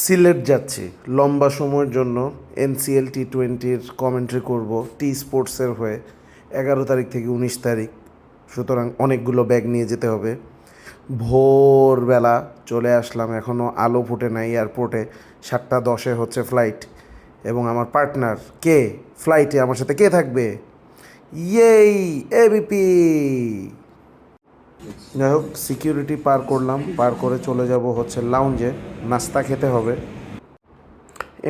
সিলেট যাচ্ছি। লম্বা সময়ের জন্য এনসিএল টি টোয়েন্টির কমেন্ট্রি করব টি স্পোর্টসের হয়ে। এগারো তারিখ থেকে উনিশ তারিখ। সুতরাং অনেকগুলো ব্যাগ নিয়ে যেতে হবে। ভোরবেলা চলে আসলাম। এখনও আলো ফুটে নাই এয়ারপোর্টে সাতটা দশে হচ্ছে ফ্লাইট এবং আমার পার্টনার কে? ফ্লাইটে আমার সাথে কে থাকবে? ইয়েই এবিপি যাই হোক সিকিউরিটি পার করলাম, পার করে চলে যাব হচ্ছে লাউঞ্জে নাস্তা খেতে হবে।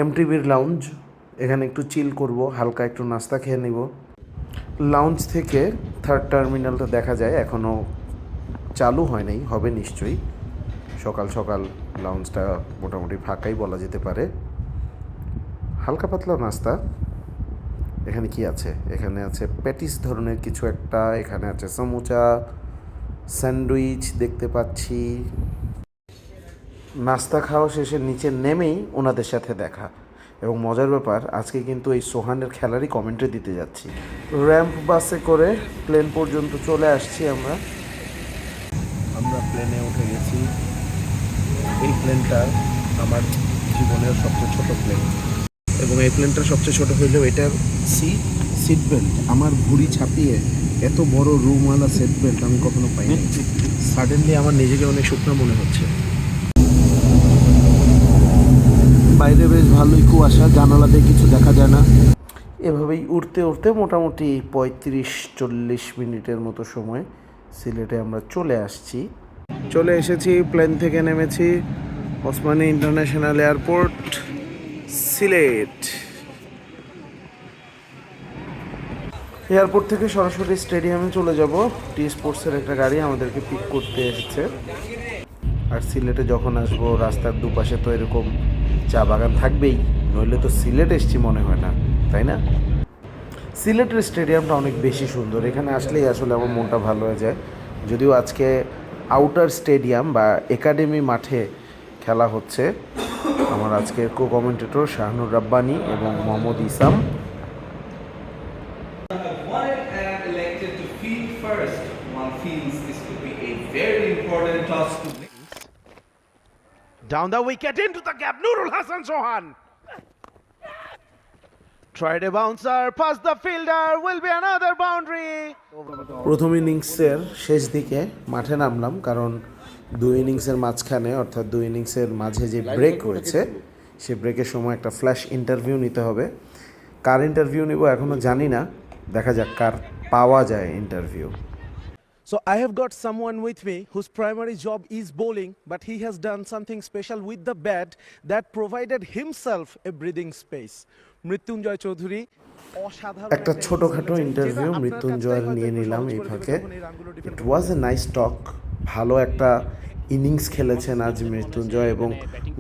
এমটিভির লাউঞ্জ এখানে একটু চিল করব, হালকা একটু নাস্তা খেয়ে নিব। লাউঞ্জ থেকে থার্ড টার্মিনালটা দেখা যায় এখনও চালু হয় নাই, হবে নিশ্চয়ই। সকাল সকাল লাউঞ্জটা মোটামুটি ফাঁকাই বলা যেতে পারে। হালকা পাতলা নাস্তা। এখানে কি আছে? এখানে আছে প্যাটিস ধরনের কিছু একটা, এখানে আছে সমুচা স্যান্ডউইচ দেখতে পাচ্ছি। নাস্তা খাওয়া শেষে নিচে নেমেই ওনাদের সাথে দেখা। এবং মজার ব্যাপার, আজকে কিন্তু এই সোহানের খেলারই কমেন্ট্রি দিতে যাচ্ছি। র্যাম্প বাসে করে প্লেন পর্যন্ত চলে আসছি আমরা। আমরা প্লেনে উঠে গেছি। এই প্লেনটা আমার জীবনের সবচেয়ে ছোট প্লেন এবং এই প্লেনটা সবচেয়ে ছোট হইলেও এটার সিট সিট বেল্ট আমার ভুঁড়ি ছাপিয়ে এত বড় রুমওয়ালা সিট বেল্ট আমি কখনো পাইনি। সাডেনলি আমার নিজেকে অনেক শুকনো মনে হচ্ছে। বাইরে বেশ ভালোই কুয়াশা, জানালা দিয়ে কিছু দেখা যায় না। এভাবেই উঠতে উঠতে মোটামুটি পঁয়ত্রিশ চল্লিশ মিনিটের মতো সময় সিলেটে আমরা চলে আসছি। চলে এসেছি প্লেন থেকে নেমেছি, Osmani international airport Sylhet. Airport থেকে সরাসরি স্টেডিয়ামে চলে যাব। টি স্পোর্টসের একটা গাড়ি আমাদেরকে পিক করতে এসেছে। আর সিলেটে যখন আসব, রাস্তার দুপাশে তো এরকম চা বাগান থাকবেই। নইলে তো সিলেট এসছি মনে হয় না, তাই না? সিলেটের স্টেডিয়ামটা অনেক বেশি সুন্দর। এখানে আসলেই আসলে আমার মনটা ভালো হয়ে যায়। যদিও আজকে আউটার স্টেডিয়াম বা একাডেমি মাঠে খেলা হচ্ছে, আমার আজকের কো কমেন্টেটর শাহনুর রাব্বানি এবং Mohammad ইসাম first, one feels this could be a very important task to win. Down the wicket into the gap, Nurul Hassan Sohan. Tried a bouncer, past the fielder, will be another boundary. প্রথম ইনিংসের শেষ দিকে মাঠে নামলাম কারণ দুই ইনিংসের মাঝখানে অর্থাৎ দুই ইনিংসের মাঝে যে ব্রেক রয়েছে সে ব্রেকের সময় একটা ফ্ল্যাশ ইন্টারভিউ নিতে হবে কার ইন্টারভিউ নিব এখনও জানি না দেখা যাক কার পাওয়া যায় interview So I have got someone with me whose primary job is bowling, but he has done something special with the bat that provided himself a breathing space. Mrityunjoy Chowdhury একটা ছোটোখাটো ইন্টারভিউ মৃত্যুঞ্জয়ের নিয়ে নিলাম এই ফাঁকে। ইট ওয়াজ a nice টক ভালো একটা innings খেলেছেন আজ মৃত্যুঞ্জয় এবং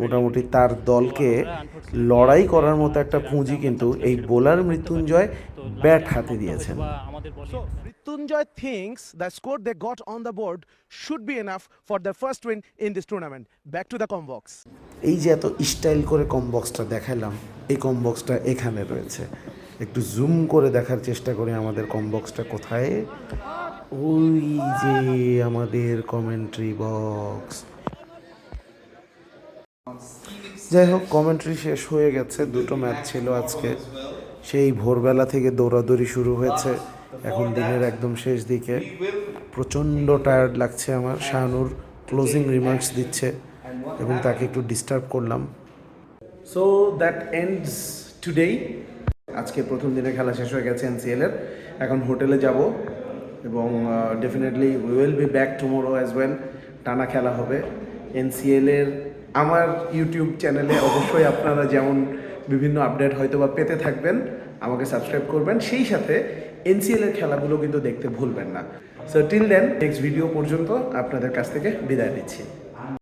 মোটামুটি তার দলকে লড়াই করার মতো একটা পুঁজি কিন্তু এই বোলার মৃত্যুঞ্জয় ব্যাট হাতে দিয়েছেন। Mrityunjoy Mrityunjoy thinks score they got on on the board should be enough for their first win in this tournament. Back to the Combox. এই যে এত স্টাইল করে কমবক্সটা দেখালাম এই কমবক্সটা এখানে রয়েছে। একটু জুম করে দেখার চেষ্টা করি আমাদের কমবক্সটা কোথায়। ওই যে আমাদের কমেন্ট্রি বক্স যাই হোক কমেন্ট্রি শেষ হয়ে গেছে দুটো ম্যাচ ছিল আজকে। সেই ভোরবেলা থেকে দৌড়াদৌড়ি শুরু হয়েছে। এখন দিনের একদম শেষ দিকে। প্রচণ্ড টায়ার্ড লাগছে আমার। শাহানুর ক্লোজিং রিমার্কস দিচ্ছে এবং তাকে একটু ডিস্টার্ব করলাম। সো দ্যাট এন্ডস টুডেই আজকে প্রথম দিনে খেলা শেষ হয়ে গেছে এনসিএল এর। এখন হোটেলে যাব এবং definitely we will be back tomorrow as well টানা খেলা হবে। এনসিএল এর আমার ইউটিউব চ্যানেলে অবশ্যই আপনারা যেমন বিভিন্ন আপডেট হয়তো বা পেতে থাকবেন, আমাকে সাবস্ক্রাইব করবেন। সেই সাথে এনসিএল এর খেলাগুলো কিন্তু দেখতে ভুলবেন না। So till then next video পর্যন্ত আপনাদের কাছ থেকে বিদায় নিচ্ছি।